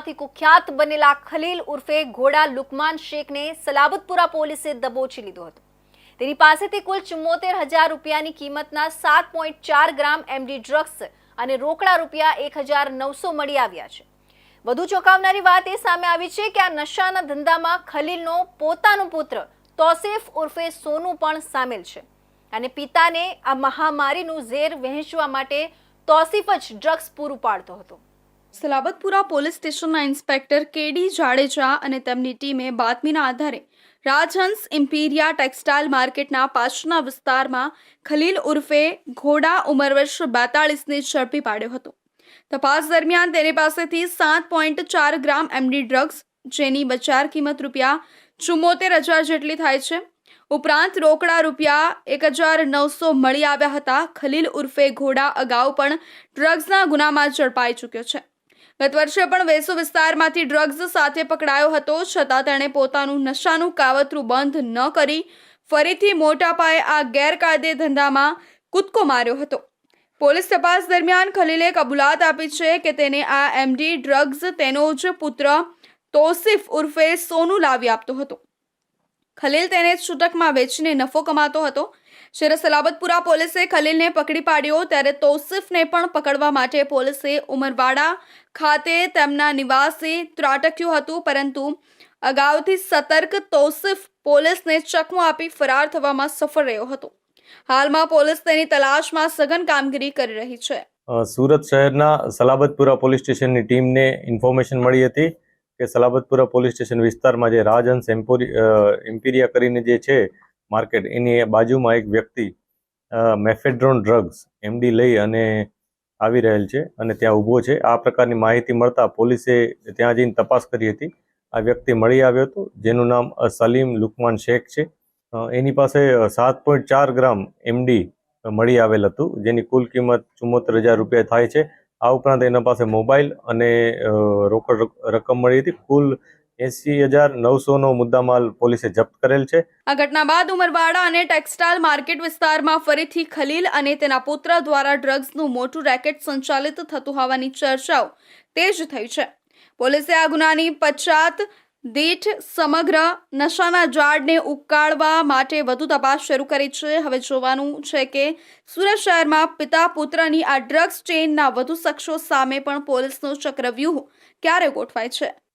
થી કુખ્યાત બનેલા ખલીલ ઉર્ફે ઘોડા લુકમાન શેખને સલાબતપુરા પોલીસે દબોચી લીધો હતો. તેની પાસેથી કુલ ચુમ્મોતેર હજાર રૂપિયાની કિંમતના સાત પોઈન્ટ ચાર ગ્રામ એમડી ડ્રગ્સ અને રોકડા રૂપિયા એક હજાર નવસો મળી આવ્યા છે. વધુ ચોંકાવનારી વાત એ સામે આવી છે કે આ નશાના ધંધામાં ખલીલનો પોતાનો પુત્ર તોસેફ ઉર્ફે સોનુ પણ સામેલ છે. અને પિતાને આ મહામારીનું ઝેર વહેંચવા માટે તોસીફ જ ડ્રગ્સ પૂરું પાડતો હતો. સલાબતપુરા પોલીસ સ્ટેશનના ઇન્સ્પેક્ટર કેડી જાડેજા અને તેમની ટીમે બાતમીના આધારે રાજહંસ ઇમ્પિરિયા ટેક્સટાઇલ માર્કેટના પાછળના વિસ્તારમાં ખલીલ ઉર્ફે ઘોડા ઉંમર વર્ષ બેતાળીસને ઝડપી પાડ્યો હતો. તપાસ દરમિયાન તેની પાસેથી સાત પોઈન્ટ ચાર ગ્રામ એમડી ડ્રગ્સ, જેની બજાર કિંમત રૂપિયા ચુમ્મોતેર હજાર જેટલી થાય છે. ઉપરાંત રોકડા રૂપિયા એક હજાર નવસો મળી આવ્યા હતા. ખલીલ ઉર્ફે ઘોડા અગાઉ પણ ડ્રગ્સના ગુનામાં ઝડપાઈ ચૂક્યો છે. ગત વર્ષે પણ વેસુ વિસ્તારમાંથી ડ્રગ્સ સાથે પકડાયો હતો. છતાં તેણે પોતાનું નશાનું કાવતરું બંધ ન કરી ફરીથી મોટા પાયે આ ગેરકાયદે ધંધામાં કૂદકો માર્યો હતો. પોલીસ તપાસ દરમિયાન ખલીલે કબૂલાત આપી છે કે તેને આ એમડી ડ્રગ્સ તેનો જ પુત્ર તોસિફ ઉર્ફે સોનું લાવી આપતો હતો. ખલીલ તેને છૂટકમાં વેચીને નફો કમાતો હતો. જ્યારે સલાબતપુરા પોલીસે ખલીલને પકડી પાડ્યો ત્યારે તૌસિફને પણ પકડવા માટે પોલીસે ઉમરવાડા ખાતે તેમના નિવાસે ત્રાટક્યું હતું, પરંતુ અગાઉથી સતર્ક તૌસિફ પોલીસને ચકમો આપી ફરાર થવામાં સફળ રહ્યો હતો. હાલમાં પોલીસ તેની તલાશમાં સઘન કામગીરી કરી રહી છે. સુરત શહેરના સલાબતપુરા પોલીસ સ્ટેશનની ટીમને ઇન્ફોર્મેશન મળી હતી કે સલાબતપુરા પોલીસ સ્ટેશન વિસ્તારમાં જે રાજહંસ એમ્પોરી એમ્પિરિયા કરીને જે છે માર્કેટ, એની બાજુમાં એક વ્યક્તિ મેફેડ્રોન ડ્રગ્સ, એમડી લઈ અને આવી રહેલ છે અને ત્યાં ઊભો છે. આ પ્રકારની માહિતી મળતા પોલીસે ત્યાં જઈને તપાસ કરી હતી. આ વ્યક્તિ મળી આવ્યો હતો, જેનું નામ સલીમ લુકમાન શેખ છે. એની પાસે સાત પોઈન્ટ ચાર ગ્રામ એમડી મળી આવેલ હતું, જેની કુલ કિંમત ચુમ્મોતેર હજાર રૂપિયા થાય છે. આ ઉપરાંત એના પાસે મોબાઈલ અને રોકડ રક- રકમ મળી હતી. કુલ એંસી હજાર નવસોનો મુદ્દામાલ પોલીસે જપ્ત કરેલ છે. આ ઘટના બાદ ઉમરવાડા અને ટેક્સટાઇલ માર્કેટ વિસ્તારમાં ફરીથી ખલીલ અને તેના પુત્ર દ્વારા ડ્રગ્સનું મોટું રેકેટ સંચાલિત થતું હોવાની ચર્ચાઓ તેજ થઈ છે. પોલીસે આ ગુનાની પશ્ચાત દીઠ સમગ્ર નશાના જાળને ઉકાળવા માટે વધુ તપાસ શરૂ કરી છે. હવે જોવાનું છે કે સુરત શહેરમાં પિતા પુત્રની આ ડ્રગ્સ ચેઇનના વધુ શખ્સો સામે પણ પોલીસનો ચક્રવ્યૂહ ક્યારે ગોઠવાય છે?